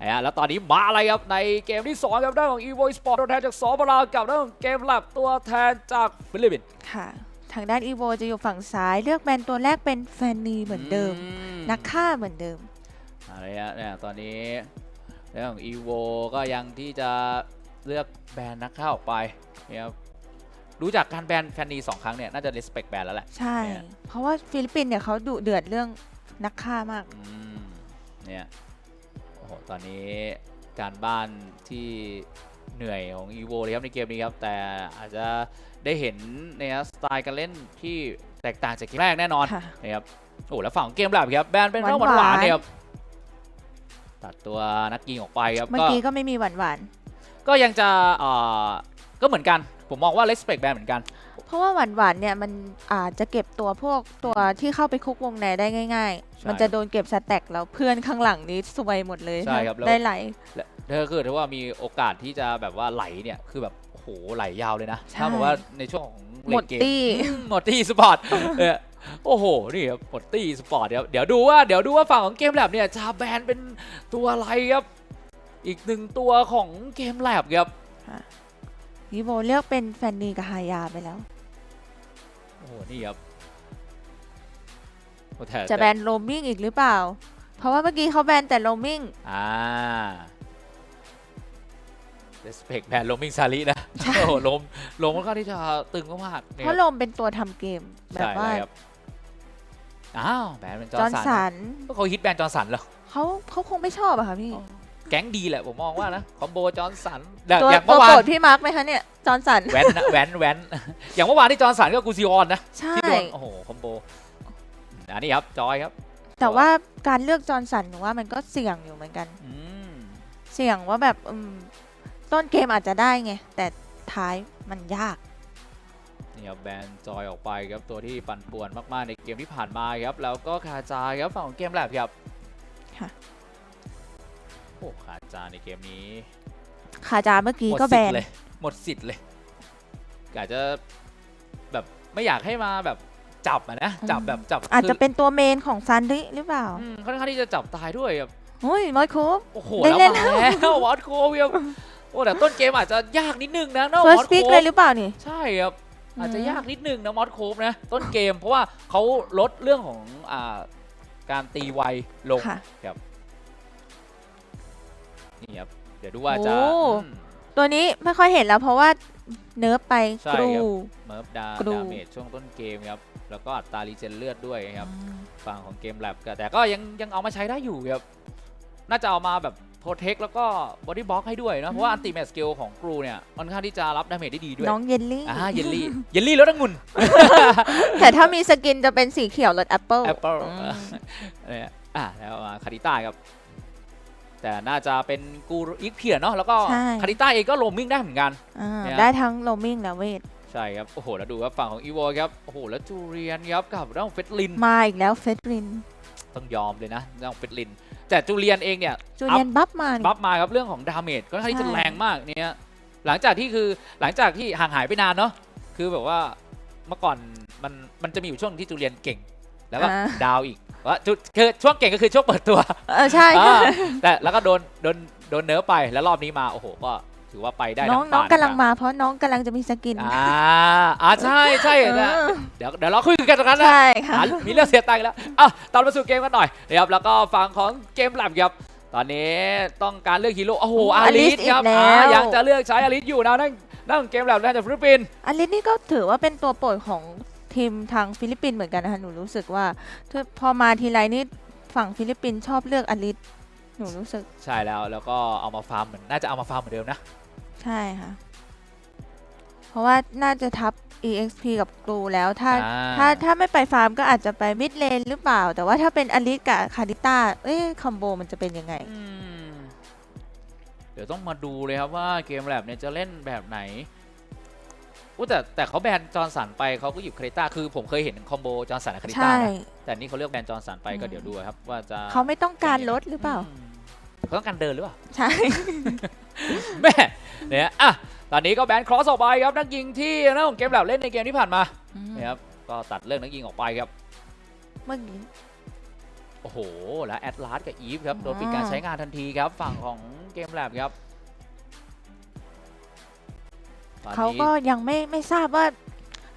นะฮะแล้วตอนนี้มาอะไรครับในเกมที่สองครับด้านของ evo sport ตัวแทนจากสปปลาวกับด้านของเกมแลบตัวแทนจากฟิลิปปินส์ค่ะทางด้านอีโวจะอยู่ฝั่งซ้ายเลือกแบนตัวแรกเป็นแฟนนีเหมือนเดิม นักฆ่าเหมือนเดิมอะไรฮะเนี่ยตอนนี้เรื่องของ evo ก็ยังที่จะเลือกแบนนักข่าออกไปเนี่ยครับรู้จักการแบนแฟนนีสองครั้งเนี่ยน่าจะ respect แบนแล้วแหละใช่เนี่ยเพราะว่าฟิลิปปินส์เนี่ยเขาดุเดือดเรื่องนักฆ่ามากอืมเนี่ยโอ้โหตอนนี้การบ้านที่เหนื่อยของ evo เลยครับในเกมนี้ครับ แต่อาจจะได้เห็นเนี่ยสไตล์การเล่นที่แตกต่างจากเกมแรกแน่นอนค่ะ นะครับโอ้แล้วฝั่งของเกมแลบครับแบนเป็นเรื่องหหวานๆวานๆเนี่ยครับตัดตัวนักยิงออกไปครับ เมื่อก็กี้ก็ไม่มีหวานหวานก็ยังจะเอ่อก็เหมือนกัน ผมมองว่า respect แบนเหมือนกันๆเพ ราะว่าหวานหวานๆเนี่ยมันอาจจะเก็บตัวพวกตัวที่เข้าไปคุกวงในได้ง่ายใช่ๆมันจะโดนเก็บสแต็กแล้วเพื่อนข้างหลังนี้สวยหมดเลยใช่ครับแล้วได้ไหลและถ้าเกิดว่ามีโอกาสที่จะแบบว่าไหลเนี่ยคือแบบโอ้โหไหลยาวเลยนะใช่ถ้าบอกว่าในช่วงของหมดเลนเกมตี้อืมหมดตี้สปอร์ตเออโอ้โห นี่ครับหมดตี้สปอร์ตเดี๋ยวเดี๋ยวดูว่าเดี๋ยวดูว่าฝั่งของเกมแลบเนี่ยจะแบนเป็นตัวอะไรครับ อีกหนึ่งตัวของเกมแลบครับอีโวเลือกเป็นแฟนนีกับฮายาไปแล้วโอ้โห นี่ครับโอ้แต่จะแบนโรมมิ่งอีกหรือเปล่า เพราะว่าเมื่อกี้เขาแบนแต่โรมมิ่ง อ่า respect แบนโลมิงซารินะโอ้โหลมลมค่อนข้างที่จะตึงมากๆเพเนี่ยราะโรมเป็นตัวทำเกม แบบใช่ว่าครับอ้าวแบนเป็นจอจอร์ร์นนสัสันนก็เขาฮิตแบนจอร์นสันเหรอเขาเขาคงไม่ชอบอะค่ะพี่ แก๊งดีแหละผมมองว่านะคอมโบจอร์นสันแต่ตัวอย่างตัเมื่วอวาโปรนดพี่มาร์กไหมคะเนี่ย จอร์นสันแว้นนะแว้นแว้นอย่างเมื่อวานที่จอร์นสันก็กูซิออนนะใช่ ที่โดนโอ้โหคอมโบอันนี้ครับจอยครับแต่ว่าการเลือกจอร์นสันหนูว่ามันก็เสี่ยงอยู่เหมือนกัน อืมเสี่ยงว่าแบบอืมต้นเกมอาจจะได้ไง แต่ท้ายมันยาก นี่ครับแบนจอยออกไปครับตัวที่ปั่นป่วนมากๆในเกมที่ผ่านมาครับแล้วก็คาจายครับฝั่งของเกมแลบครับ ค่ะโอ้คาจาในเกมนี้คาจาเมื่อกี้หมดก็แบสิทนธิ์เลยหมดสิทธิ์เลยอาจจะแบบไม่อยากให้มาแบบจับอะนะจับแบบจับอาจจะคืเป็นตัวเมนของซันริหรือเปล่าอืมค่อนข้างที่จะจับตายด้วยแบบโอ้ยมอยคูป โอ้โหได้แล้วเล่น มาแล้ววอตโควิยโอ้แต่ต้นเกมอาจจะยากนิดนึงนะนอกเฟิร์วสอตปิกโคเลยหรือเปล่านี่ ใช่ครับอาจจะอืมยากนิดนึงนะมอสโคฟนะ ต้นเกมเพราะว่าเขาลดเรื่องของอ่าการตีไวลงค่ะ นี่ครับเดี๋ยวดูว่าจะโอ้ อืม ตัวนี้ไม่ค่อยเห็นแล้วเพราะว่าเนิร์ฟไปใช่กรู ครับ เมิร์ฟดากรู ดาเมจช่วงต้นเกมครับแล้วก็อัตรารีเจนเลือดด้วยครับฝั่งของเกมแลบก็แต่ก็ยังยังเอามาใช้ได้อยู่ครับน่าจะเอามาแบบโปรเทคแล้วก็บอดี้บล็อกให้ด้วยนะเพราะว่าอันติเม s สกิลของกรูเนี่ยค่อนข้างที่จะรับดาเมจได้ดีด้วยน้องเยลลี่ อ่าเยลลี่เยลลี่แล้วองุ่น แต่ถ้ามีสกินจะเป็นสีเขียวรสแอปเปิลแอปเปิลอืมเนี่ยอะแล้วมาคาริต้าครับ แต่น่าจะเป็นกูอีกเพียเนาะแล้วก็คาริต้าเองก็โรมมิ่งได้เหมือนกัน อ่าเนี่ย ได้ทั้งโรมมิ่งและเวท ใช่ครับ โอ้โห แล้วดูครับฝั่งของอีโวครับ โอ้โห แล้วจูเรียนครับกับด้านของเฟสลิน มาอีกแล้วเฟสรินต้องยอมเลยนะด้านของเฟสลิน แต่จูเรียนเองเนี่ย จูเลียนบัฟมานี่ บัฟมาครับเรื่องของดาเมจก็ค่อนข้างที่จะใช่ แรงมากเนี่ยหลังจากที่คือหลังจากที่ห่างหายไปนานเนาะคือแบบว่าเมื่อก่อนมันมันจะมีอยู่ช่วงที่จูเลียนเก่ง แล้วก็อ่า ดาวอีก ว่าจุดคือช่วงเก่งก็คือช่วงเปิดตัวเออใช่อ่าแต่แล้วก็โดนโดนโดนเนิร์ฟไปแล้วรอบนี้มาโอ้โหก็ถือว่าไปได้น้องทั้น้องป่กำลังมาเพราะน้องกำลังจะมีสกินอ่าอ่าใช่ใช่เอนะอเดี๋ยวเดี๋ยวเราคุยกันตรงนั้นนะ ใช่ค่ะ อะมีเรื่องเสียตังค์อีกแล้วอะตอนมาสู่เกมกันหน่อยนะครับ แล้วก็ฝั่งของเกมแลบครับ ตอนนี้ต้องการเลือกฮีโร่ โอ้โห อาอลิลิสสครับอีกแล้ว อ่ายังจะเลือกใช้อาลิสอยู่นะนั่นนั่นเกมแลบนั่นจากฟิลิปปินส์ อลิสนี่ก็ถือว่าเป็นตัวโปรดของ ทีมทางฟิลิปปินส์เหมือนกันนะคะหนูรู้สึกว่าถ้าพอมาทีไรนี่ฝั่งฟิลิปปินส์ชอบเลือกอลิสหนูรู้สึกใช่แล้วแล้วก็เอามาฟาร์มเหมือนน่าจะเอามาฟาร์มเหมือนเดิมนะ ใช่ค่ะ เพราะว่าน่าจะทับ EXP กับกรูแล้วถ้าอ่ถ้าถ้าไม่ไปฟาร์มก็อาจจะไปมิดเลนหรือเปล่า แต่ว่าถ้าเป็นอลิสกับคาริต้าเอ๊ะคอมโบมันจะเป็นยังไง อืมเดี๋ยวต้องมาดูเลยครับว่าเกมแลบเนี่ยจะเล่นแบบไหน อู้แต่แต่เขาแบนจอร์นสันไปเขาก็หยิบคาริต้าคือผมเคยเห็นคอมโบจอร์นสันกับคาริต้าใช่ นะแต่นี่เขาเลือกแบนจอร์นสันไปก็อืมเดี๋ยวดูครับว่าจะเขาไม่ต้องการลดหรือเปล่ามเขาต้องการเดินหรือเปล่า ใช่ แม่เนี่ยอะตอนนี้ก็แบนครอสออกไปครับนักยิงที่นักของเกมแลบเล่นในเกมที่ผ่านมานะครับก็ตัดเรื่องนักยิงออกไปครับ เมื่อกี้ โอ้โห แล้วแอดลาสกับอีฟครับ โดนปิดการใช้งานทันทีครับ ฝั่งของเกมแลบครับ ตอนเขานี้ก็ยังไม่ไม่ทราบว่า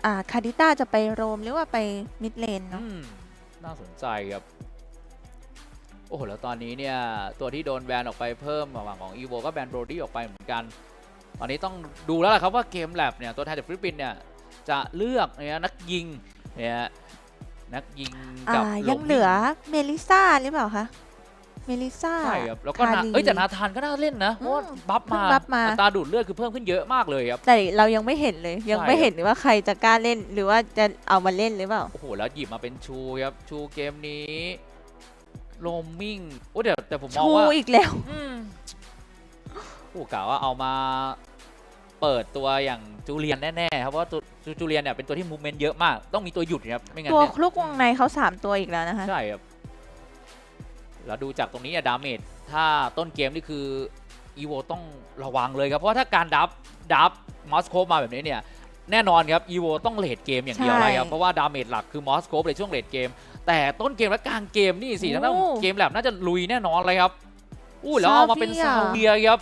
อ่าคาดิต้าจะไปโรมหรือว่าไปมิดเลนเนาะ อืมน่าสนใจครับ โอ้โห แล้วตอนนี้เนี่ย ตัวที่โดนแบนออกไปเพิ่มฝั่งของอีโวก็แบนโรดี้ออกไปเหมือนกัน ตอนนี้ต้องดูแล้วล่ะครับว่าเกมแลบเนี่ย ตัวแทนจากฟิลิปปินส์เนี่ย จะเลือกเนี่ยนักยิงเนี่ยนักยิงอ่ากับยังเหลือเมลิซ่าหรือเปล่าคะ เมลิซ่า ใช่ครับแล้วก็นาคารีเอ้ยแต่นาธานก็น่าเล่นนะเพราะว่าอืมบัฟเพิ่มางบัฟมา อัตราดูดเลือดคือเพิ่มขึ้นเยอะมากเลยครับ แต่เรายังไม่เห็นเลย ยังใช่ไม่เห็นว่าใครจะกล้าเล่นหรือว่าจะเอามาเล่นหรือเปล่า โอ้โห แล้วหยิบมาเป็นชูครับ ชูเกมนี้โรมมิ่งโอ้เดี๋ยวแต่ผมมองชูว่าอีกแล้วอืมผู้กล่าวว่าเอามาเปิดตัวอย่างจูเลียนแน่ๆครับเพราะว่าตัวจูจูเลียนเนี่ยเป็นตัวที่มูเมนต์เยอะมาก ต้องมีตัวหยุดครับไม่งั้นตัวเนี่ยลูกวงในเขาสามตัวอีกแล้วนะคะ ใช่ครับ แล้วดูจากตรงนี้เนี่ยดาเมจถ้าต้นเกมนี่คืออีโวต้องระวังเลยครับ เพราะว่าถ้าการดับดับมอสโคปมาแบบนี้เนี่ยแน่นอนครับอีโวต้องเลดเกมอย่างเดียวใช่เลยครับ เพราะว่าดาเมจหลักคือมอสโคปเลยช่วงเลดเกม แต่ต้นเกมและกลางเกมนี่สิโอ้ทั้งนั้นเกมแลบน่าจะลุยแน่นอนเลยครับอู้แล้วเอามาเป็นซาซาเวียเวียครับ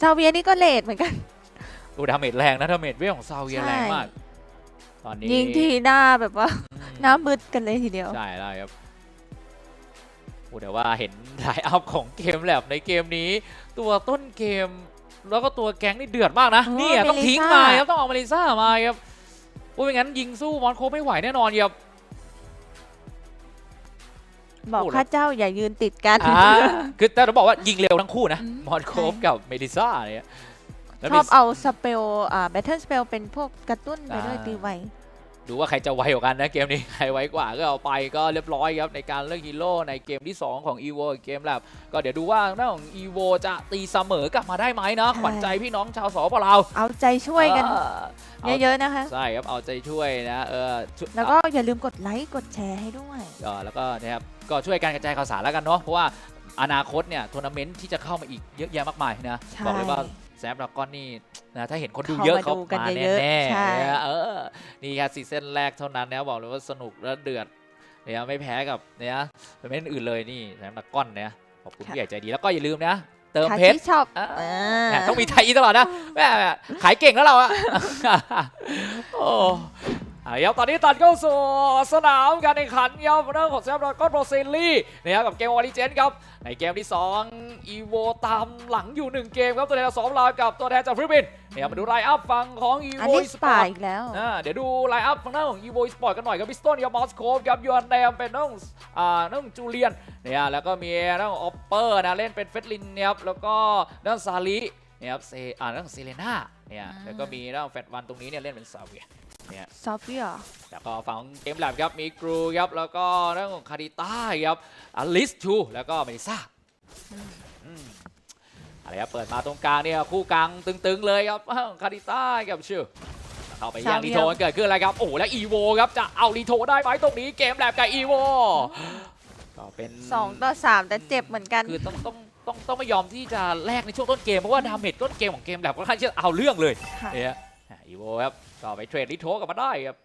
ซาเวียนี่ก็เลดเหมือนกันดูดาเมจแรงนะดาเมจเวทของซาเวียใช่แรงมาก ตอนนี้ยิงทีหน้าแบบว่าอืมหน้ามืดกันเลยทีเดียวใช่แล้วครับ โอ้แต่ว่าเห็นไลน์อัพของเกมแลบในเกมนี้ ตัวต้นเกม แล้วก็ตัวแก๊งนี่เดือดมากนะ โอ้นี่อะต้องเมลิทิ้งซ่ามาครับต้องเอามาริซ่ามาครับโอ้ยไม่งั้นยิงสู้มอนโคไม่ไหวแน่นอนครับ บอกโอ้แล้ว ข้าเจ้าอย่ายืนติดกัน อ่าคือแต่เราบอกว่ายิงเร็วทั้งคู่นะ อืมมอนโคฟใช่ กับเมดิซ่าเนี่ยแล้วชมี อบเอาสเปลอ่าแบทเทิลสเปลเป็นพวกกระตุ้นไปด้วยอ่า ตีไว ดูว่าใครจะไวกว่ากันนะเกมนี้ใครไวกว่าก็เอาไปก็เรียบร้อยครับในการเลือกฮีโร่ในเกมที่ 2 ของ EVO เกมแลบก็เดี๋ยวดูว่าหน้าของ EVO จะตีเสมอกลับมาได้ไหมนะขวัญใจพี่น้องชาวสปลาวเอาใจช่วยกันเออเอาเยอะๆนะคะใช่ครับเอาใจช่วยนะเออช่วยแล้วก็อย่าลืมกดไลค์กดแชร์ให้ด้วยเออแล้วก็นะครับก็ช่วยการกระจายข่าวสารแล้วกันเนาะเพราะว่าอนาคตเนี่ยทัวร์นาเมนต์ที่จะเข้ามาอีกเยอะแยะมากมายนะใช่บอกเลยว่า แซมดรากอนนี่นะถ้าเห็นคนดูเข้าเยอะมาเขาดูกันมาเยอะๆแน่ใช่ๆนะเออนี่แค่ซีซั่นแรกเท่านั้นนะบอกเลยว่าสนุกและเดือดเนี่ยไม่แพ้กับเนี่ยเป็นเมนอื่นเลยนี่แซมดรากอนเนี่ยขอบคุณผู้ใหญ่ใจดีแล้วก็อย่าลืมนะเติมค่ะเพชรที่ชอบอ่าอ่แหม่าต้องมีไทยตลอดนะแม่ขายเก่งแล้วเราอะโอ้เอา ครับตอนนี้ตัดเข้าสู่สนามการแข่งขันครับเรื่องของแซมดราก้อนโรเซลลี่นะครับกับเกมวอลิเจนครับในเกมที่2อีโวตามหลังอยู่ 1 เกมครับตัวแทนจากสองลาวกับตัวแทนจากฟิลิปปินส์เนี่ยมาดูไลน์อัพฝั่งของอีอันโวนี้สสปอปาร์ตอีกแล้วอ่าเดี๋ยวดูไลน์อัพฝั่งหน้าของ evo sport กันหน่อยครับบิสตันกับมอสโคฟครับยูอันแดมเป็นน้องอ่าน้องจูเลียนเนี่ยแล้วก็มีน้องออปเปอร์นะเล่นเป็นเฟสลินเนี่ยครับแล้วก็น้องซาลิเนี่ยครับเซอ่าน้องเซเลน่าเนี่ยอืมแล้วก็มีน้องแฟตวันตรงนี้เนี่ยเล่นเป็นซาเวีย ซอฟต์แวร์แล้วก็ฝั่งเกมแลบครับมีกรูครับแล้วก็เรื่องของคาริต้าครับอลิสชูแล้วก็เมลิซ่าอืมอะไรครับเปิดมาตรงกลางเนี่ยคู่กลางตึงๆเลยครับคาริต้ากับชูเข้าไปย่างลีโทกันเกิดขึ้นแล้วครับโอ้โหแล้วอีโวครับจะเอาลีโทได้ไหมตรงนี้เกมแลบกับอีโวก็เป็นสองต่อสามแต่เจ็บเหมือนกันคือต้องต้องต้องต้องไม่ยอมที่จะแลกในช่วงต้นเกมเพราะว่าดาเมจต้นเกมของเกมแลบก็ค่อนข้างที่จะเอาเรื่องเลยค่ะเนี่ย อีโวครับก็ไปเทรดลีโทกลับมาได้ครับ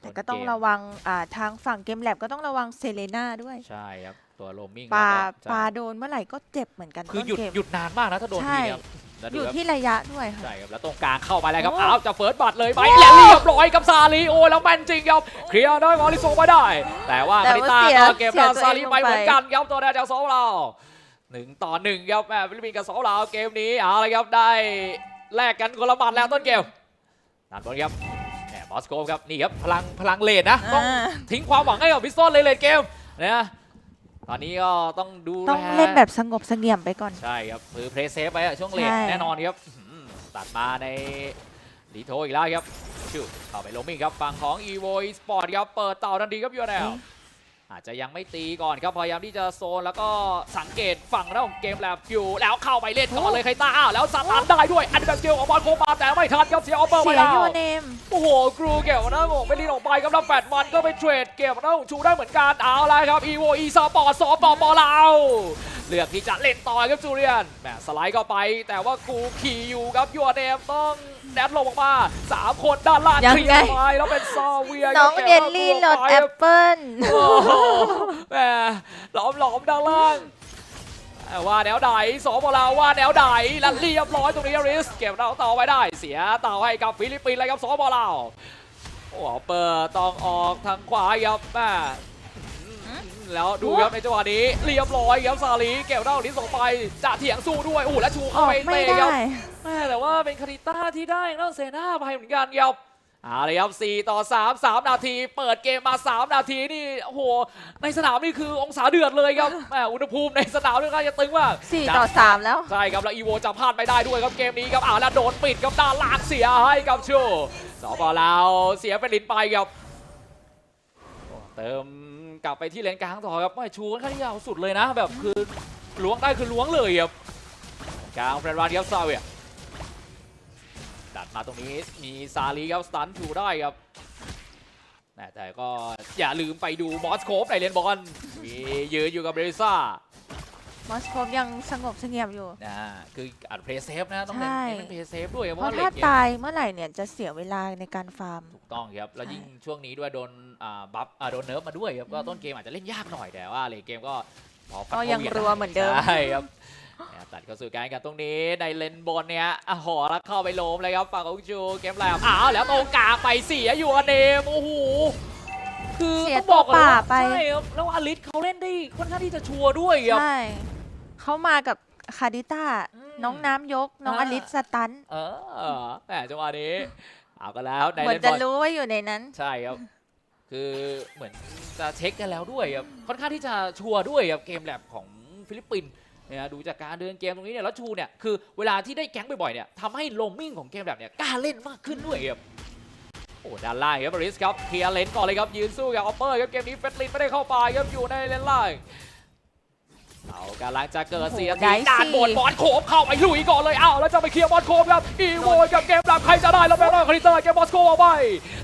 แต่ก็ต้องนเมระวังอ่าทางฝั่งเกมแลบก็ต้องระวังเซเลน่าด้วยใช่ครับตัวโรมมิ่งปลาแล้วก็จะปลาโดนเมื่อไหร่ก็เจ็บเหมือนกันคือหยุดต้นเกมหยุดนานมากนะถ้าโดนใช่ทีครับแล้วอดูยู่ครับที่ระยะด้วยค่ะใช่ครับแล้วตรงกลางเข้าไปแล้วครับโอ้อ้าวจะเฟิร์สบัตรเลยไหมแล้วเรียบร้อยกับซาลีโอ้แล้วแม่นจริงครับเคลียร์ได้มอริโซมาได้ แต่ว่าแต่คาริว่าต้าเสียก็เก็บเสียดาวตัวซาเองลีลงไปไปเหมือนกันครับตัวแทนจากสองเราหนึ่งต่อหนึ่งครับแม่ฟิลิปปินส์กับสองเราเกมนี้เอาเลยครับได้แลกกันคนละหมัดแล้วต้นเกม นันบอลครับแหมบอสโกฟครับนี่ครับพลังพลังเลนนะต้องอ่าทิ้งความหวังให้กับพิสตันเลยเลนเกมนะตอนนี้ก็ต้องดูต้องแเล่นแบบสงบเสงี่ยมไปก่อน ใช่ครับคือเพลย์เซฟไปอะช่วงเลนใช่แน่นอนครับอื้อหือตัดมาในดีโทอีกแล้วครับชิวเข้าไปลงมิ่งครับฝั่งของ evo sport ครับเปิดต่อทันทีครับยูแนล อาจจะยังไม่ตีก่อนครับพยายามที่จะโซนแล้วก็สังเกตฝั่งแล้วของเกมแลบอยู่แล้วเข้าไปเล่นก่อนเลยใครตาอ้าวแล้วสตาร์ทได้ด้วยอันเดอร์สกิลออกมาโคมาแต่ไม่ทันครับเสียออปเปอร์ไปเสียแล้วยูเนมโอ้โหครูเก็บนะผมไม่รีบออกไปครับแล้วแฟดวันก็ไปเทรดเก็บนะชูได้เหมือนกันเอาละครับ EVO e สปอร์ตสปอร์ปอลาวเลือกที่จะเล่นต่อครับจูเลียนแหมสไลด์เข้าไป แต่ว่ากูขี่อยู่ครับยัวเนมต้อง แดดลงออกมาสามคนด้านล่างยังเคลีไงยร์ไปแล้วเป็นซอเวียน้องครับเยลลี่โหลดแอปเปิ้ล โอ้โหแหมหลอมหลอมๆด้านล่างแต่ว่าแนวใดสองโมลาว่าแนวใดและเรียบร้อยตรงนี้ริส เก็บเราต่อไว้ได้ เสียต่อให้กับฟิลิปปินส์เลยครับสองโมลาวโอ้โหเปิดต้องออกทางขวาครับแม่ แล้วดูครับในจังหวะนี้เรียบร้อยครับซาลีเก็บเท่านี้ส่งไปจะเถียงสู้ด้วยโอ้โหและชูอเข้าอกไปไม่เตะครับได้แม่แต่ว่าเป็นคาริต้าที่ได้นอกเซน่าไปเหมือนกันครับเอาเลยครับ4ต่อ 3 3 นาที เปิดเกมมา 3 นาทีนี่โอ้โห ในสนามนี่คือองศาเดือดเลยครับแหมอุณหภูมิในสนามนี่ก็จะตึงมากสี่ต่อสามแล้ว ใช่ครับ แล้วอีโวจะพลาดไม่ได้ด้วยครับเกมนี้ครับอ่าแล้วโดนปิดครับด้านล่างเสียให้กับชูสปอลาวเสียเป็นลินไปครับโอ้เติมกลับไปที่เลนกลางต่อครับไม่ชูค่อนข้างที่จะเอาสุดเลยนะ แบบคือล้วงได้คือล้วงเลยครับกลางแฟนรานครับซาเวีย ดัดมาตรงนี้มีซาลีครับสตันถูได้ครับแต่แต่ก็อย่าลืมไปดูมอสโคฟในเลนบอลมียืนอยู่กับเบริซ่ามอสโคปยังสงบเสงี่ยมอยู่นะคืออัดเพลย์เซฟนะต้องเล่นใช่เล่นเพลย์เซฟด้วยเพเพราะราะว่าเลถ้านเกมตายเมื่อไหร่เนี่ยจะเสียเวลาในการฟาร์มถูกต้องครับแล้วใช่ยิ่งช่วงนี้ด้วยโดนอ่าบัฟอ่าโดนเนิร์ฟมาด้วยครับก็ต้นเกมอาจจะเล่นยากหน่อยแต่ว่าเลนเกมก็พอฟัดก็ยังข้าวีรัวเหมือนเดิมใช่ครับเนี่ย ตัดเข้าสู่การแข่งขันตรงนี้ในเลนบอลเนี่ยอะหอแล้วเข้าไปโลมเลยครับฝั่งของจูเกมแลบอ้าวแล้วตรงกลางไปเสียอยู่อเนมโอ้โหคือเสียต้องบอกตัวป่าเลยว่ไป ใช่ครับแล้วอลิสเขาเล่นได้ค่อนข้างที่จะชัวร์ด้วยครับ ใช่เขามากับคาดิต้า อืมน้องน้ำยก น้องออ่า ลิสสตัน เออแหมจังหวะนี้เอากันแล้วในเหมืเลอนนจะบอลรู้ว่าอยู่ในนั้น ใช่ครับ คือเหมือนจะเช็คกันแล้วด้วยครับค่อนข้างที่จะชัวร์ด้วยครับเกมแลบของฟิลิปปินส์ เนี่ยดูจากการเดินเกมตรงนี้เนี่ยแล้วชูเนี่ยคือเวลาที่ได้แก๊งบ่อยๆเนี่ยทำให้โลมมิ่งของเกมแบบเนี่ยกล้าเล่นมากขึ้นด้วยครับโอ้ด้านล่างครับบริสครับเคลียร์เลนก่อนเลยครับยืนสู้กับออปเปอร์ครับเกมนี้เฟสลินไม่ได้เข้าไปครับอยู่ในเลนล่างากำลังจะเกิดโอ้โหเสียได้ทีด้านสิบนบอลโคมเข้าไปลุยก่อนเลยอ้าวแล้วจะไปเคลียร์บอลโคมครับอีโวกับเกมแลบใครจะได้แล้วแม่นอนคาริเตอร์เกมบอสโคออกไป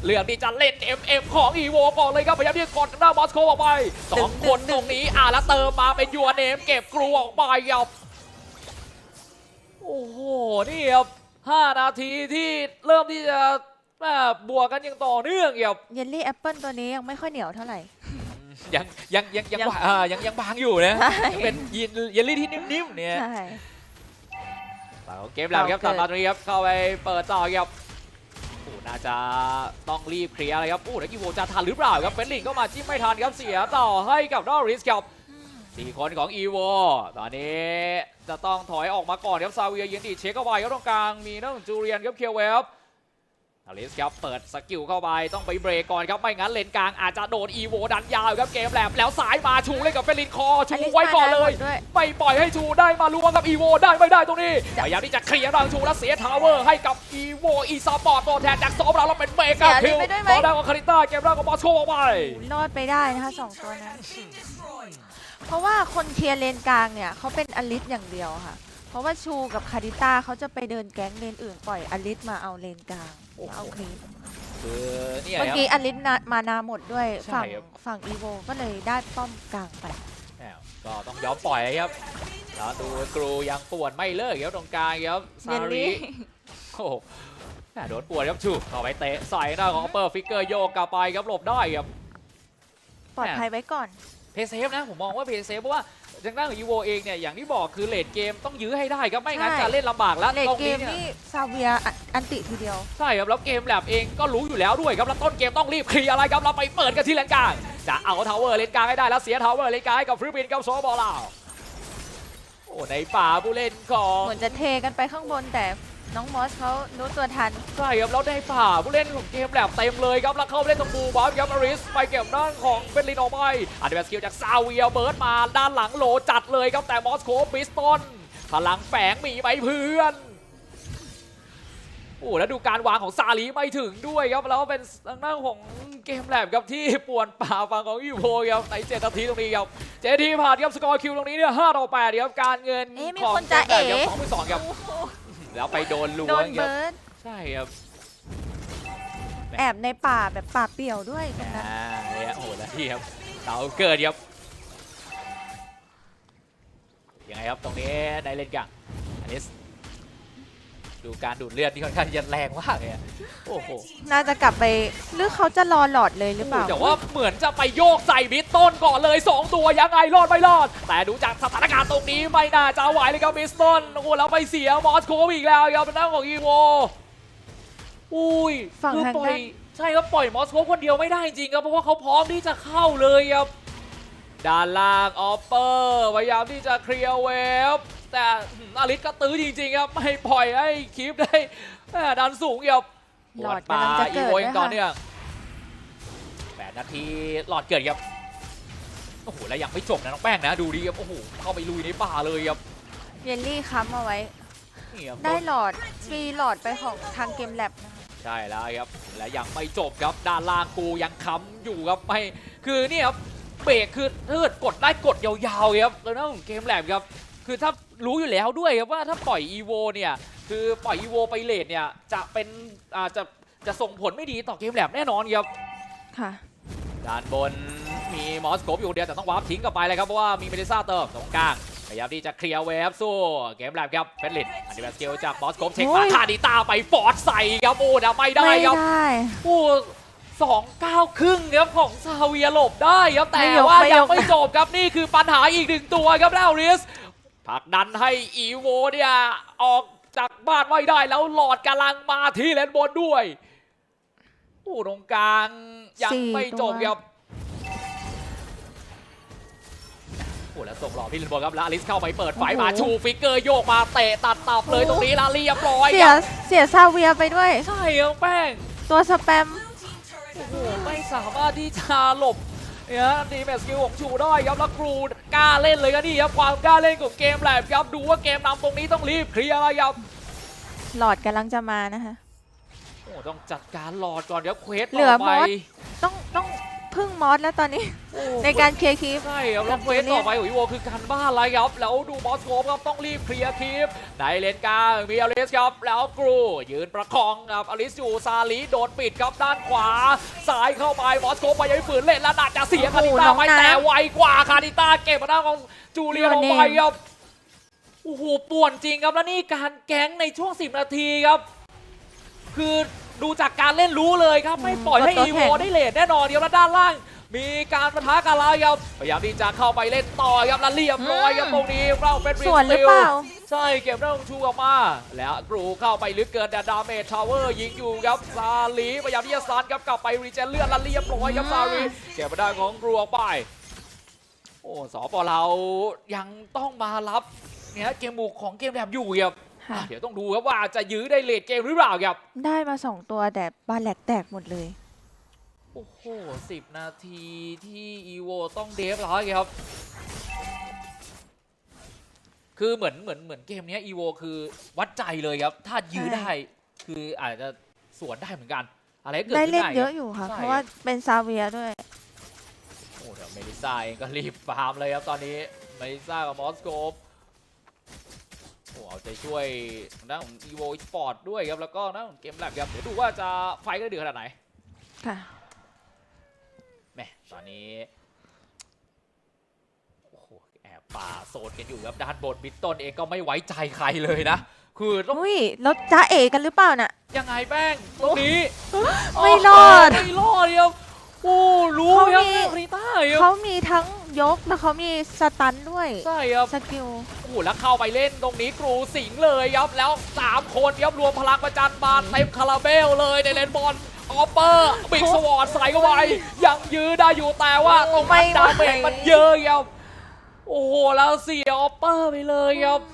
เลือกที่จะเล่น MM ของ EVO ก่อนเลยครับพยายามที่จะกดหน้ามอสโกออกไปสองคนตรงนี้อ่าแล้วเติมมาเป็นยูเนมเก็บกลัวออกไปครับโอ้โหนี่ครับ5นาทีที่เริ่มที่จะแม่บวกกันอย่างต่อเนื่องครับเยลลี่แอปเปิลตัวนี้ยังไม่ค่อยเหนียวเท่าไหร่ ยังยังยังยังยังบางอ่ายังยังบางอยู่นะใช่ยังเป็นเยลเยลลี่ที่นิ่มๆเนี่ยใช่ฝั่งของเกมแลบครับเอาเกิตัดดมาตรงนี้ครับเข้าไปเปิดต่อครับโอ้น่าจะต้องรีบเคลียร์เลยครับโอ้แล้วกิโวจะทันหรือเปล่าครับเฟนลิงก็มาจิ้มไม่ทันครับเสียต่อให้กับดอริสครับสี่คนของอีโวตอนนี้จะต้องถอยออกมาก่อนครับซาเวียยืนดีเช็คเข้าไปครับตรงกลางมีน้องจูเรียนครับเคียวเวฟ อลิสครับเปิดสกิลเข้าไปต้องไปเบรกก่อนครับไม่งั้นเลนกลางอาจจะโดนอีโวดันยาวครับเกมแลบแล้วสายมาชูเลยกับเฟนลินคอชูไว้ก่อนเลยมาได้หมดด้วยไม่ปล่อยให้ชูได้มาล้วงกับอีโวได้ไม่ได้ตรงนี้พยายามที่จะเคลียร์รังชูและเสียทาวเวอร์ให้กับอีโวอีสปอร์ตตัวแทนจากซอฟเราแล้วเป็นเมกาเสีคิยวต่ไปด้วยไหมอได้กับคาริต้าเกมแรกกับบอสโชออกไปรอดไปได้นะคะสองตัวนั้นเพราะว่าคนเคลียร์เลนกลางเนี่ยเขาเป็นอลิสอย่างเดียวค่ะเพ ราะว่าชูกับคาริต้าเขาจะไปเดินแก๊งเลนอื่นปล่อยอลิสมาเอาเลนกลางโอ้โหเอาคลีปคือเนี่ยเมื่อครับ กี้อลิสนามานาหมดด้วยใช่ฝั่งครับ ฝั่งอีโวก็เลยได้ป้อมกลางไปแหมก็ต้องยอมปล่อยครับแล้วดูกรูยังป่วนไม่เลิกครับตรงกลางครับซาเยลริลี่โอ้โหแหมโดนป่วนครับชูเข้าไปเตะใส่หน้าของเปอร์ฟิกเกอร์โยกกลับไปครับหลบได้ครับ ปลอดภัยไว้ก่อน เพย์เซฟนะผมมองว่าเพย์เซฟเพราะว่า ทางด้านของอีโวเองเนี่ยอย่างที่บอกคือเลดเกมต้องยื้อให้ได้ครับไม่งั้นใช่ จะเล่นลำบากแล้วเลดตรงเกนี้มเนี่ย นี่ซาเวียอันอันติทีเดียว ใช่ครับแล้วเกมแลบเองก็รู้อยู่แล้วด้วยครับแล้วต้นเกมต้องรีบเคลียร์อะไรครับเราไปเปิดกันที่เลนกลางจะเอาทาวเวอร์เลนกลางให้ได้แล้วเสียทาวเวอร์เลนกลางให้กับฟิลิปปินส์กับโซบอลลาวโอ้ในป่าผู้เล่นของ เหมือนจะเทกันไปข้างบนแต่ น้องมอสเขารู้ตัวทัน ใช่ครับแล้วในป่าผู้เล่นของเกมแลบเต็มเลยครับแล้วเข้าไปเล่นตรงบูบัฟครับอาริสไปเก็บด้านของเฟนลินออกไปอันเดอร์สกิลจากซาเวียเบิร์ดมาด้านหลังโหลจัดเลยครับแต่มอสโคปิสตอนพลังแฝงมีไหมเพื่อนโอ้แล้วดูการวางของซาลีไม่ถึงด้วยครับแล้วเป็นทางด้านของเกมแลบครับที่ป่วนป่าฝั่งของยูโพครับในเจ็ดนาทีตรงนี้ครับเจทีผ่านครับสกอร์คิวตรงนี้เนี่ยห้าต่อแปดครับการเงินเอ๊ะมีของคนเกจะมแลบครับเอ๋สองไปสองครับ แล้วไปโดนล้วโดงนครับเบิร์ดใช่ครับ แอบในป่าแบบป่าเปี่ยวด้วยตรงนั้น อ่าเนี่ยโอ้โหแล้วที่ครับเราเกิดครับครับตรงนี้ได้เล่นกังอันนี้ ดูการดูดเลือดที่ค่อนข้างจะแรงมากเลยอะโอ้โหน่าจะกลับไปหรือเขาจะรอหลอดเลยหรือเปล่า แต่ว่าเหมือนจะไปโยกใส่มิดต้นก่อนเลย 2 ตัวยังไงรอดไม่รอด แต่ดูจากสถานการณ์ตรงนี้ไม่น่าจะไหวเลยครับมิสต้นโอ้โหแล้วไปเสียมอสโคฟอีกแล้วครับเป็นหน้าของอีโวอุ้ยฝั่งคือทางปล่อยด้านใช่ครับปล่อยมอสโคฟคนเดียวไม่ได้จริงครับเพราะว่าเขาพร้อมที่จะเข้าเลยครับ ด้านล่างออปเปอร์พยายามที่จะเคลียร์เวฟ แต่หืมอลิสก็ตื้อจริงๆครับไม่ปล่อยให้คีปได้แม่ดันสูงครับหลอดปลากำลังจะอีเกิดโวด้วยยังต่อค่ะเนื่องแปดนาทีหลอดเกิดครับโอ้โหแล้วยังไม่จบนะน้องแป้งนะดูดีครับโอ้โหเข้าไปลุยในป่าเลยครับเยลลี่ค้ำเอาไว้นี่ครับได้หลอดฟรีหลอดไปของทางเกมแลบนะคะใช่แล้วครับและยังไม่จบครับด้านล่างกูยังค้ำอยู่ครับไม่คือนี่ครับเบรกคือถ้าเกิดกดได้กดยาวๆครับแล้วนั่นของเกมแลบครับ คือถ้ารู้อยู่แล้วด้วยครับว่าถ้าปล่อยอีโวเนี่ยคือปล่อยอีโวไปเลทเนี่ยจะเป็นอ่าจะจะส่งผลไม่ดีต่อเกมแลบแน่นอนครับค่ะด้านบนมีมอสโกบอยู่คนเดียวแต่ต้องวาร์ปทิ้งกลับไปเลยครับเพราะว่ามีเมดิซ่าเติมตรงกลางพยายามที่จะเคลียร์เวฟสู้เกมแลบครับเฟรลินอันนี้แบบสกิลจากมอสโกบเช็คโอ้มายคาดิต้าไปฟอร์ดใส่ครับโอ้ดาไม่ได้ไม่ครับได้โอ้สองเก้าครึ่งครับของซาเวียหลบได้ครับแต่ไม่ยกว่าไม่ยัยงกไม่จบครับนี่คือปัญหาอีกหนึ่งตัวครับแล้วริส ผลักดันให้อีโวเนี่ยออกจากบ้านไม่ได้แล้วหลอดกำลังมาที่เลนบนด้วยโอ้ตรงกลางยังสี่ไม่จบตัว ครับโอ้แล้วส่งหลอดที่เลนบนครับแล้วอลิสเข้าไปเปิดไฟมาชูฟิกเกอร์โยกมาเตะตัดตับเลยตรงนี้แล้วเรียบร้อยเสีคยรับเสียซาเวียไปด้วย ใช่ครับแป้งตัวสแปม โอ้โหไม่สามารถที่จะหลบ เนี่ยดีแมสกิลของชูได้ครับแล้วครูกล้าเล่นเลยครับนี่ครับความกล้าเล่นของเกมแลบครับดูว่าเกมนำตรงนี้ต้องรีบเคลียร์อะไรครับหลอดกำลังจะมานะคะโอ้ต้องจัดการหลอดก่อนครับเควสเหลือต่อไปมอสต้องต้อง พึ่งมอสแล้วตอนนี้โอ้ในการเคลียร์คีฟใช่ครับแล้วเควสต่อไปของอีโวคือการบ้านอะไรครับ แล้วดูบอสโคปครับต้องรีบเคลียร์คีฟในเลนกลางมีอลิสครับ แล้วครู ยืนประคองครับอลิสอยู่ซาลีโดนปิดครับด้านขวาซ้ายเข้าไปบอสโคปไปยังไม่ฝืนเล่นแล้วน่าจะเสียคาดิต้าไปแต่ไวกว่าคาดิต้าเก็บมาด้านของจูเลียลงไปครับโอ้โหป่วนจริงครับแล้วนี่การแก๊งในช่วง 10 นาทีครับ คือ ดูจากการเล่นรู้เลยครับ ไม่ปล่อยให้ตัวอีแข็โวงได้เลทแน่นอนเดียวแล้วด้านล่าง มีการประทะกันแล้วครับพยายามที่จะเข้าไปเล่นต่อครับแล้วเรียบร้อยครับตรงนี้เราเป็นส่วนหรือเปล่าใช่เก็บได้ของชูออกมา แล้วกรูเข้าไปลึกเกินแต่ดาเมจทาวเวอร์ยิงอยู่ครับซาลีพยายามที่จะซันครับกลับไปรีเจนเลือดแล้วเรียบร้อยครับซาลีเก็บมาได้ของกรูออกไปโอ้สปเรายังต้องมารับเนี่ยเกมบุกของเกมแลบอยู่ครับค่ะอะ เดี๋ยวต้องดูครับว่าจะยื้อได้เลทเกมหรือเปล่าครับ ได้มาสองตัวแต่บาแลกแตกหมดเลย โอ้โหสิบนาทีที่อีโวต้องเดฟแล้วครับ คือเหมือนเหมือนเหมือนเกมเนี้อีโวคือวัดใจเลยครับ ถ้ายื้อใช่ได้ คืออาจจะสวนได้เหมือนกันอะไรก็เกิดได้ขึ้นเล่นได้เยคอะรับอยู่ค่ะใช่เพราะว่าเป็นซาเวียด้วย โอ้เดี๋ยวเมลิซ่าเองก็รีบฟาร์มเลยครับตอนนี้ เมลิซ่ากับมอสโกฟ โอ้เอาใจช่วยทางด้านของอีโวสปอร์ตด้วยครับ แล้วก็ทางด้านของเกมแลบครับ เดี๋ยวดูว่าจะไฟท์กันได้เดือดขนาดไหนค่ะ แหม่ตอนนี้ โอ้โห แอบป่าโซนกันอยู่ครับด้านบนบิตต้นเองก็ไม่ไว้ใจใครเลยนะ คือต้องอุ้ยแล้วจ้าเอกันหรือเปล่าน่ะ ยังไงแป้งตรงนี้ไม่รอด โโหไม่รอดเดียว โอ้รู้เขาครับมีคริต้าครับเขามีทั้งยกแล้วเขามีสตันด้วย ใช่ครับ สกิล โอ้โหแล้วเข้าไปเล่นตรงนี้กรูสิงห์เลยครับแล้ว 3 คนครับรวมพลังประจันบานเต็มคาราเบลเลยในเลนบอลออปเปอร์บิ๊กสวอร์ดใส่เข้าไปยังยื้อได้อยู่แต่ว่าตรงนั้นไม่ไหว ดาเมจมันเยอะครับโอ้โหแล้วเสียออปเปอร์ไปเลยครับโอ้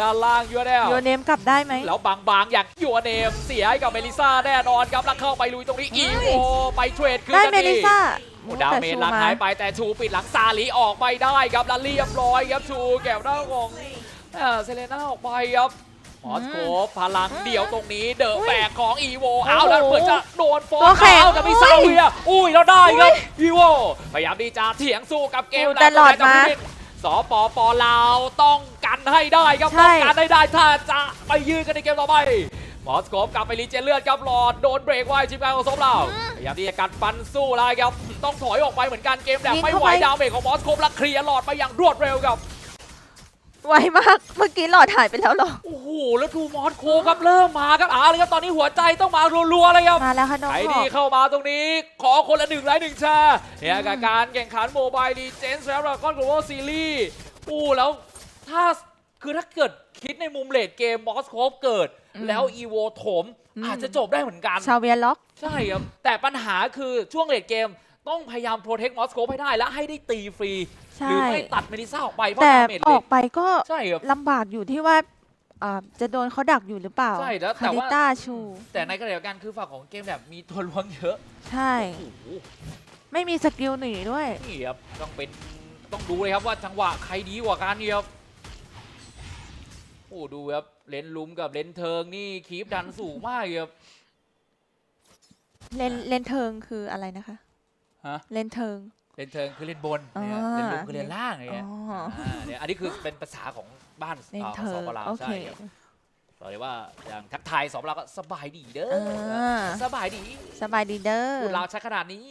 ด้านล่างเยอะแล้วโยเนมกลับได้ไหม แล้วบางๆ อย่างยัวเนมเสียให้กับเมลิซ่าแน่นอนครับแล้วเข้าไปลุยตรงนี้อีโวไปเทรดคืนได้กันเมลิดีซ่าโอ้ดาเมจหลังหายไปแต่ชูปิดหลังซาลีออกไม่ได้ครับแล้วเรียบร้อยครับชูแก้วหน้าของอ่าเซเลน่าออกไปครับมอสโกฟพลังเดี่ยวตรงนี้เดอะแบกของอีโวเอาแล้วเหมือนจะโดนฟอตัวร์แข็งเอาแต่มีซาเวียอุ้ยแล้วได้ครับอีโวพยายามที่จะเถียงสู้กับเกมโอ้แต่หลอดมา สปปลาวต้องกันให้ได้ครับใช่ ต้องกันให้ได้ถ้าจะไปยืนกันในเกมต่อไปมอสโกฟกลับไปรีเจนเลือดครับหลอดโดนเบรกไว้ทีมงานของสมเราพยายามที่จะกัดฟันสู้แล้วครับต้องถอยออกไปเหมือนกันเกมแบบยิงไม่เข้าไหวไป ดาวเมจของมอสโคบและเคลียร์หลอดไปอย่างรวดเร็วครับ ไวมาก เมื่อกี้หลอดหายไปแล้วเหรอ โอ้โห แล้วดูมอสโคครับเริ่มมาครับเอาเลยครับตอนนี้หัวใจต้องมารัวๆเลยครับ มาแล้วค่ะน้องใครหดีอกเข้ามาตรงนี้ ขอคนละหนึ่งไลน์หนึ่งแชร์เนี่ยกับการแข่งขันโมบายดีเจนส์แล้วก็ global series อู้แล้วถ้าคือถ้าเกิดคิดในมุมเลดเกมมอสโคฟเกิด แล้วอีโวถม อาจจะจบได้เหมือนกัน ชาวเวียล็อก ใช่ครับ แต่ปัญหาคือช่วงเลดเกม ต้องพยายามโปรเทคมอสโคฟให้ได้และให้ได้ตีฟรีใช่หรือไม่ตัดเมดิซ่าออกไปเพราะแต่ดาเมจอเลอกยไปก็ใช่ครับ ลำบากอยู่ที่ว่าอ่าจะโดนเขาดักอยู่หรือเปล่าใช่แล้วแต่คาริว่าต้าชู แต่ในขณะเดียวกันคือฝั่งของเกมแบบมีตัวล้วงเยอะใช่ โอ้โหไม่มีสกิลหนีด้วย นี่ครับต้องเป็นต้องดูเลยครับว่าจังหวะใครดีกว่ากันเนี่ยครับโอ้ดูครับเลนลุมกับเลนเทิงนี่คีปดันสูงมากครับ เลนเลนเทิงคืออะไรนะคะ ฮะเลนเทิง เลนเทิงคือเลนบนอ่าเนี่ยเลนลุมคือเลนล่างเนี่ยอ๋ออ่าเนี่ยอันนี้คือเป็นภาษาของบ้านเลนอ่าของเทิสงปปลาวโอเคใช่ครับบอกเลยว่าอย่างทักทายสปปลาวก็สบายดีเด้ออ่าสบายดีสบายดีเด้อพูดลาวชัดขนาดนี้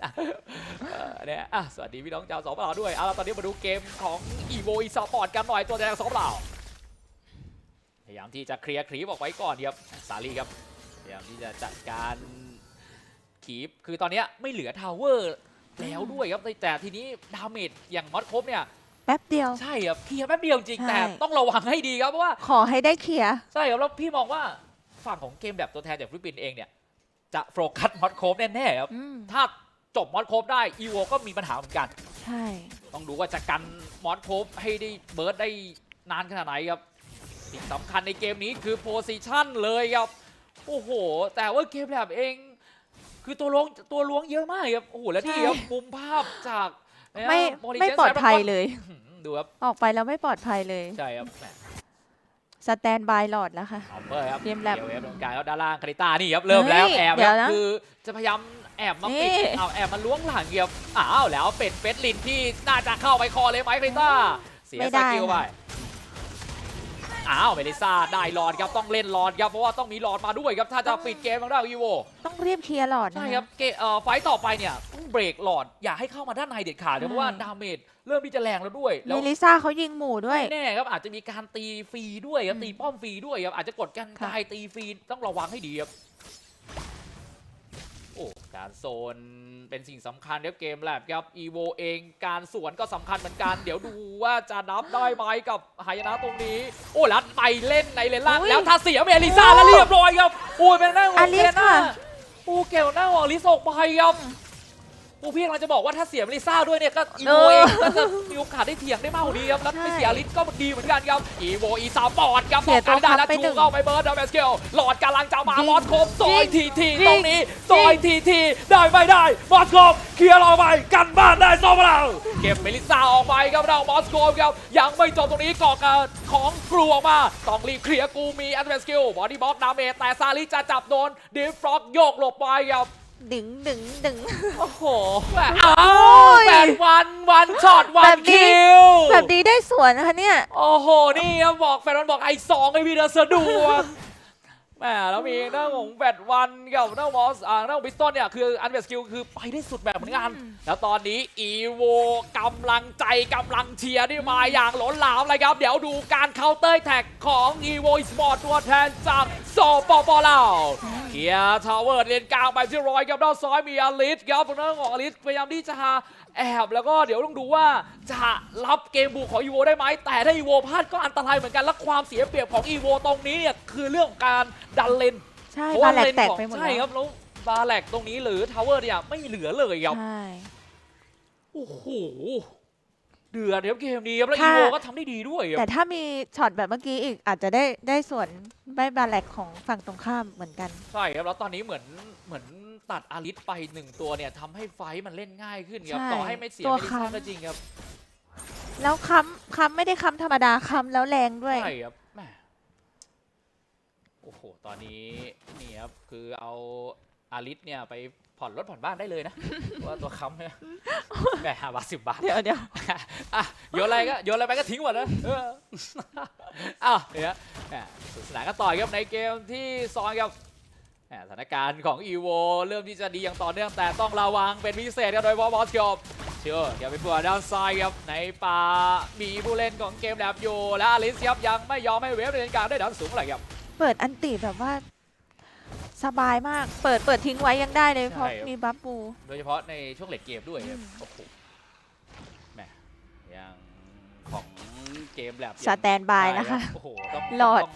เอ่อเนี่ยอะสวัสดีพี่น้องชาวสองปลาวด้วยเอาล่ะตอนนี้มาดูเกมของอีโวอีสปอร์ตกันหน่อยตัวแทนของสองปลาวพยายามที่จะเคลียร์ครีปออกไว้ก่อนครับสาลีครับพยายามที่จะจัดการ คีปคือตอนเนี้ยไม่เหลือทาวเวอร์แล้วด้วยครับแต่ทีนี้ดาเมจอย่างมอสครบเนี่ยแป๊บเดียว ใช่ครับเคลียร์แป๊บเดียวจริงใช่แต่ต้องระวังให้ดีครับเพราะว่า ขอให้ได้เคลียร์ใช่ครับแล้วพี่มองว่าฝั่งของเกมแบบตัวแทนจากฟิลิปปินส์เองเนี่ย จะโฟกัสมอสโคฟแน่ๆครับอืมถ้าจบมอสโคฟได้อีโวก็มีปัญหาเหมือนกัน ใช่ ต้องดูว่าจะกันมอสโคฟให้ได้เบิร์ดได้นานขนาดไหนครับสิ่งสำคัญในเกมนี้คือโพซิชันเลยครับ โอ้โห แต่ว่าเกมแบบเอง คือตัวล้วงตัวล้วงเยอะมากครับโอ้โหแล้วนี่ครับมุมภาพจากนะไม่ Morris ไม่ James ปลอดภัย Dragon เลยอื้อหือดูครับออกไปแล้วไม่ปลอดภัยเลยใช่ครับแหมสแตนบายหลอดแล้วค่ะเอาเบอร์ครับเกมแลบเดี๋ยวเวฟตรงกลางแล้วด้านล่างคาริต้านี่ครับเริ่มแล้วเฮ้ยแอบเดี๋คยรับวนะคือจะพยายามแอบมาปิดนี่เอาแอบมาล้วงหลังเกียบอ้าวแล้วเป็นเฟสลินที่น่าจะเข้าไปคอเลยไหมคาริต้าเสียไม่สได้กิลไปค่ะ อ้าวเมลิซ่าได้หลอดครับต้องเล่นหลอดครับเพราะว่าต้องมีหลอดมาด้วยครับถ้าจะปิดเกมทางด้านอีโวต้องรีบเคลียร์หลอดนะ ใช่ครับเกเอ่อไฟต์ต่อไปเนี่ยต้องเบรกหลอดอย่าให้เข้ามาด้านในเด็ดขาดเลยเพราะว่าดาเมจเริ่มที่จะแรงแล้วด้วยเมแล้วลิซ่าเขายิงหมู่ด้วย แน่ครับอาจจะมีการตีฟรีด้วยครับอืมตีป้อมฟรีด้วยครับอาจจะกดกันค่ะกายตีฟรีต้องระวังให้ดีครับโอ้การโซนเป็นสิ่งสำคัญครับเกมแลบครับอีโวเองการสวนก็สำคัญเหมือนกัน เดี๋ยวดูว่าจะนับได้ไหมกับหายนะตรงนี้ โอ้แล้วไปเล่นในเลนล่างอุ๊ยแล้วถ้าเสียเมลิซ่าแล้วเรียบร้อยครับโอ้ยเป็นหน้าของอลิเกสน่าค่ะโอ้เกลหน้าของอลิสออกไปครับ โอ้พี่กำลังจะบอกว่าถ้าเสียเมลิซ่าด้วยเนี่ยก็อีโวเองก็จะมีโอกาสได้เถียงได้มากกว่านี้ครับแล้วไม่เสียอลิสก็ดีเหมือนกันครับอีโวอีสามปอดครับเสียตัวป้องกันได้แล้วครับไปหนึ่ชูงเข้าไปเบิร์ดดับเบิลสเกลหลอดกำลังจะมายิงมอสโคมซอยยิทีงทียิงตรงนี้ยิงซอยทีทีได้ไม่ได้มอสโคมเคลียร์เราไปกันบ้านได้ซอมเราเก็บเมลิซ่าออกไปครับเรามอสโคมครับยังไม่จบตรงนี้ก่อการของกลัวมาต้องรีบเคลียร์กูมีอัลเทสกิลบอดี้บ็อกดาเมจแต่ซาลิจะจับโดนดิฟฟล็อกโยกหลบไปครับ ดึงดึงดึง โอ้โหแบบอ้าโอ้วยแปดวันวันช็อตวัแบนบนี้ คิวแบบนี้ได้สวนนะคะเนี่ย โอ้โห นี่ครับบอกแฟนบอลบอกไอ้สองไอ้พี่เดอสะดวก แหมแล้วมีหน้าของแบดวันกับหน้ามอสอ่าหน้าของพิสตันเนี่ยคืออันเบสกิลคือไปได้สุดแบบเหมือนกันอืมแล้วตอนนี้อีโวกำลังใจกำลังเชียร์ที่มาอย่างล้นหลามเลยครับ เดี๋ยวดูการเคาน์เตอร์แท็กของอีโวสปอร์ตตัวแทนจากสปปลาวเกียร์ทาวเวอร์เลนกลางไปที่ร้อยครับด้านซ้ายมีอลิสครับทางด้านของอลิสพยายามที่จะแอบแล้วก็เดี๋ยวต้องดูว่าจะรับเกมบุกของอีโวได้ไหมแต่ถ้าอีโวพลาดก็อันตรายเหมือนกันและความเสียเปรียบของอีโวตรงนี้เนี่ยคือเรื่องของการดันเลนใช่เพราะบาว่าแหลกเลนแตกของไปหมดใช่แล้วครับแล้วบาแลกตรงนี้หรือทาวเวอร์เนี่ยไม่เหลือเลยครับ ใช่ โอ้โห เดือดครับเกมนี้ครับแล้วอีค่ะ โวก็ทำได้ดีด้วยครับ แต่ถ้ามีช็อตแบบเมื่อกี้อีกอาจจะได้ได้ส่วนไม่บาแหลกของฝั่งตรงข้ามเหมือนกัน ใช่ครับแล้วตอนนี้เหมือนเหมือน ตัดอาริสไปหนึ่งตัวเนี่ยทำให้ไฟท์มันเล่นง่ายขึ้นครับใช่ต่อให้ไม่เสียตัวไม่ได้ซ่าค้ำ ก็จริงครับแล้วค้ำค้ำไม่ได้ค้ำธรรมดาค้ำแล้วแรงด้วย ใช่ครับแหมโอ้โหตอนนี้นี่ครับคือเอาอาริสเนี่ยไปผ่อนรถผ่อนบ้านได้เลยนะเพราะว่าตัวค้ำเนี่ยแหมห้าบาทสิบบาท เดี๋ยวเดี๋ยว อะโยนอะไรก็โยนอะไรไปก็ทิ้งหมดนะเอออ้าวเนี่ยแหมสนุกสนานกันต่อครับในเกมที่สองครับแหม สถานการณ์ของ EVO เริ่มที่จะดีอย่างต่อเนื่องแต่ต้องระวังเป็นพิเศษครับโดยเฉพาะบอสกอบเชื่ออย่าไปปวดด้านซ้ายครับในป่ามีผู้เล่นของเกมแลบอยู่และอลิสครับยังไม่ยอมให้เวฟเดินกลางได้ดันสูงเลยครับเปิดอันติแบบว่าสบายมาก เปิดเปิดทิ้งไว้ยังได้เลยเพราะใช่ครับมีบัฟปู โดยเฉพาะในช่วงเลดเกมด้วยครับอืมโอ้โหแหมอย่างของเกมแลบสแตนบายนะคะโอ้โหต้องหลอดต้อง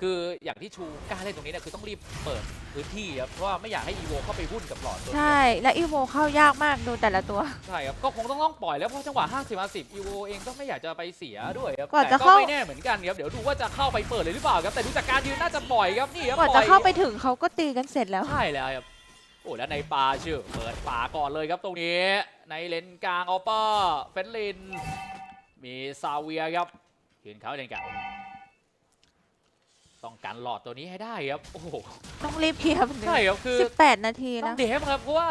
คืออย่างที่ชูกล้าเล่นตรงนี้เนี่ยคือต้องรีบเปิดพื้นที่ครับเพราะว่าไม่อยากให้อีโวเข้าไปวุ่นกับหลอดตัวใช่ และอีโวเข้ายากมากดูแต่ละตัว ใช่ครับ ก็คงต้องต้องปล่อยแล้วเพราะจังหวะ 50 50อีโวเองก็ไม่อยากจะไปเสียด้วยครับกว่าแต่จะก็เข้า ไม่แน่เหมือนกันครับ เดี๋ยวดูว่าจะเข้าไปเปิดเลยหรือเปล่าครับ แต่ดูจากการยืนน่าจะปล่อยครับ นี่ครับกว่าปล่จะอยเข้าไปถึงเขาก็ตีกันเสร็จแล้ว ใช่แล้วครับ โอ้แล้วในป่าชื่อ เปิดป่าก่อนเลยครับตรงนี้ ในเลนกลางออปเปอร์เฟนลิน มีซาเวียครับยืนเขาเลนกลาง ต้องการหลอดตัวนี้ให้ได้ครับโอ้โหต้องรีบเคลียร์ใช่ครับคือสิบแปดนาทีต้อนะ งเดฟครับเพราะว่า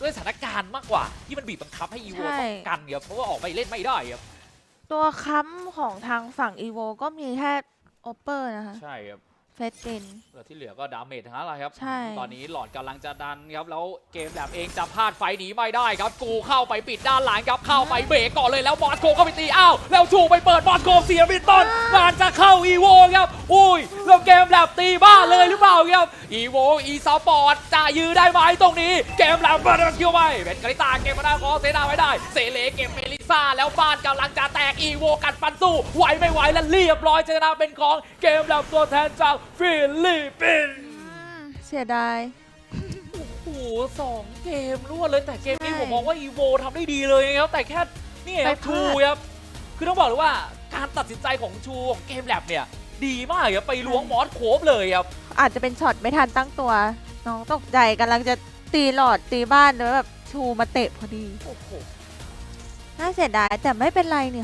ด้วยสถานการณ์มากกว่า ที่มันบีบบังคับให้อีโวใช่ ต้องกันครับเพราะว่าออกไปเล่นไม่ได้ครับตัวค้ำของทางฝั่งอีโวก็มีแค่โอเปอร์นะคะใช่ครับ เฟสติน แล้วที่เหลือก็ดาเมจทั้งนั้นแหละครับ ใช่ ตอนนี้หลอดกำลังจะดันครับ แล้วเกมแบบเองจะพลาดไฟหนีไม่ได้ครับ กูเข้าไปปิดด้านหลังครับ เข้าไปเบรกก่อนเลยแล้วบอสโกเข้าไปตี อ้าว แล้วชูไปเปิดบอสโกเสียบิดต้นงานจะเข้าอีโวครับ อุ้ยแล้วเกมแบบตีบ้านเลยหรือเปล่าครับอีโวอีสปอร์ตจะยื้อได้ไหมตรงนี้ เกมแบบเปิดคิวไปเป็นกาลิตาเกมมาได้ของเซนาไว้ได้ เซเลเก็บเมลิซ่าแล้วบ้านกำลังจะแตกอีโวกัดฟันสู้ไหวไม่ไหวแล้วเรียบร้อยชนะเป็นของเกมแบบตัวแทนจากฟิลิปปินส์เสียดายโอ้โหสองเกมรวดเลยแต่เกมนี้ใช่ผมมองว่าอีโวทำได้ดีเลยนะครับแต่แค่นี่ครับไปพลาดชูครับคือต้องบอกเลยว่าการตัดสินใจของชูของเกมแลบเนี่ย ดีมากครับไปล้วงมอสโคบเลยครับอาจจะเป็นช็อตไม่ทันตั้งตัว น้องตกใจกำลังจะตีหลอดตีบ้านแล้วแบบชูมาเตะพอดี โอ้โห น่าเสียดายแต่ไม่เป็นไรนี่